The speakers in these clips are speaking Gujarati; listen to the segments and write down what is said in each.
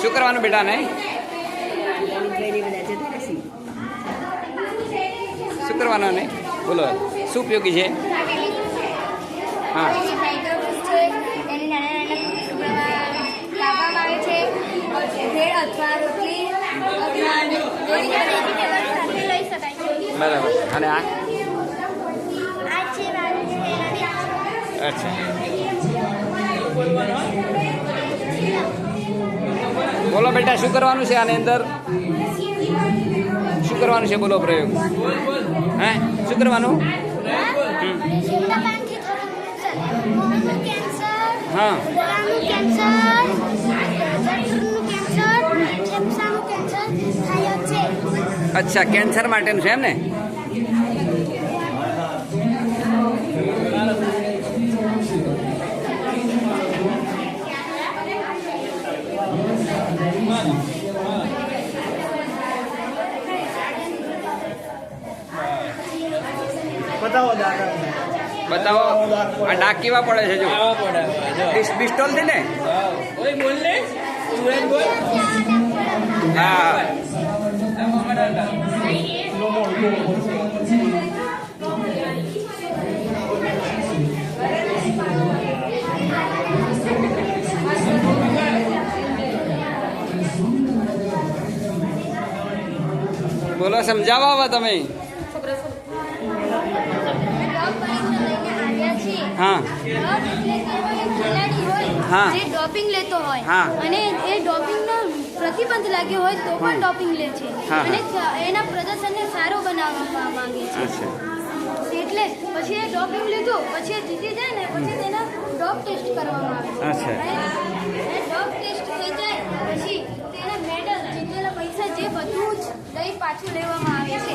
શું કરવાનું બેટા નહીં? શું કરવાનું નહીં? બોલો, શું ઉપયોગી છે? હા. બરાબર. અને આ? અચ્છા. બોલો બેટા, શું કરવાનું છે આની અંદર? શું કરવાનું છે? બોલો પ્રયોગ. હે? શું કરવાનું? હા. અચ્છા, કેન્સર માટેનું છે એમ ને? બતાવો બતાવો. આ ડાક કેવા પડે છે જો. આવા પડે જો. પિસ- પિસ્તોલથી ને? હા ઓય બોલ ને સુરેશ બોલ. હા. બોલો સમજાવો હવે તમે. હા. હા. જે ડોપિંગ લેતો હોય હા. અને એ ડોપિંગનો પ્રતિબંધ લાગ્યો હોય તો પણ ડોપિંગ લે છે. અને એના પ્રદર્શનને સારો બનાવવા માંગે છે. એટલે પછી એ ડોપિંગ લીધું પછી એ જીતી જાય ને પછી તેના ડોપ ટેસ્ટ કરવામાં આવે છે. એ ડોપ ટેસ્ટ થઈ જાય પછી તેના મેડલ જીતેલા પૈસા જે બધું જ દઈ પાછું લેવામાં આવે છે.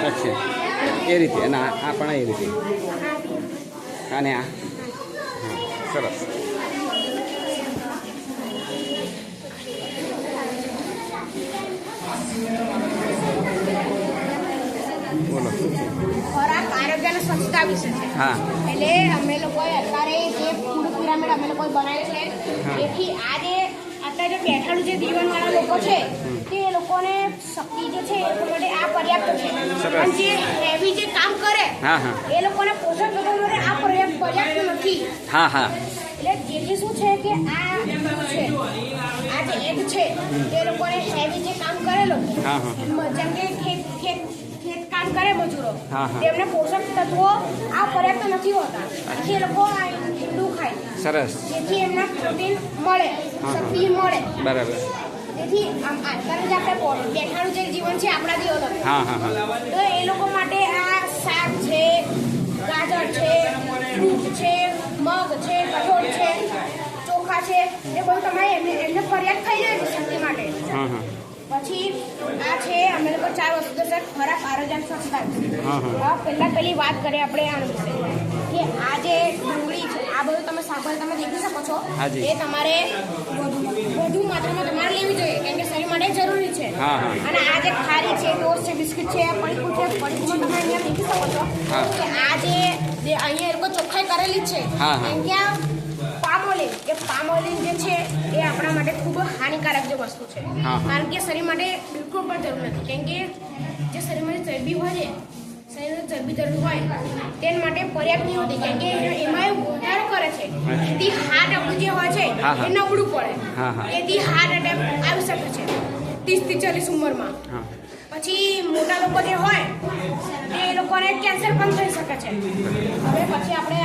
અચ્છા એ રીતે અને આ પણ એ રીતે. અને આ. સરસ. બોલો ખોરાક આરોગ્ય અને સ્વચ્છતા વિશે છે હા. એટલે અમે લોકોએ અત્યારે જે ફૂડ પિરામિડ અમે લોકોએ બનાવ્યું છે તેથી આ જે જે બેઠાડું જે જીવનવાળા લોકો છે તે લોકોને શક્તિ જે છે એ લોકો માટે આ પર્યાપ્ત છે. અને જે હેવી જે કામ કરે એ લોકોને પોષક તત્વો માટે આ પર્યાપ્ત પર્યાપ્ત નથી. હા હા. એટલે જેથી શું છે કે આ છે આ જે એગ છે તે લોકોને હેવી જે કામ કરેલો. જેમ કે ખેત ખેત ખેત કામ કરે મજૂરો. તેમને પોષક તત્વો આ પર્યાપ્ત નથી હોતા. એ લોકો આ સરસ. જેથી એમને પ્રોટીન મળે શક્તિ મળે. બરાબર. તેથી આમ અત્યારે જે આપણે બેઠાનું જે જીવન છે આપણાથી અલગ હા હા હા. તો એ લોકો માટે આ શાક છે ગાજર છે ફ્રૂટ છે મગ છે કઠોળ છે ચોખા છે એ બધું તમારે એમને એમને ફરિયાદ થઈ જાય છે શક્તિ માટે. હા હા. પછી આ છે અમે લોકો ચાર વસ્તુ તો છે ખોરાક આરોગ્ય અને સ્વચ્છતા વિશે. હા, હા. હવે પહેલા પહેલી વાત કરીએ આપણે આના બધું તમે દેખી શકો છો એ તમારે વધુ વધુ માત્રામાં તમારે લેવી જોઈએ કેમ કે શરીર માટે જરૂરી છે. અને આ જે ખારી છે ટોસ્ટ છે બિસ્કિટ છે પડીકું છે પડીકું તમે અહીંયા દેખી શકો છો કે આ જે અહીંયા એ લોકો ચોખ્ખાઈ કરેલી છે અહીંયા. કેમ કે પામોલિન જે છે એ આપણા માટે ખૂબ હાનિકારક જે વસ્તુ છે. કારણ કે શરીર માટે બિલકુલ પણ જરૂર નથી કેમ કે જે શરીરમાં ચરબી હોય છે ચરબી હોય. તેના માટે પર્યાપ્ત નહીં હોતી કેમ કે એમાં એવું વધારો કરે છે. તેથી હાર્ટ આપણું જે હોય છે. એ નબળું પડે. એથી હાર્ટ એટેક આવી શકે છે. ત્રીસથી ચાલીસ ઉંમરમાં. પછી મોટા લોકો જે હોય તે એ લોકોને કેન્સર પણ થઈ શકે છે. હવે પછી આપણે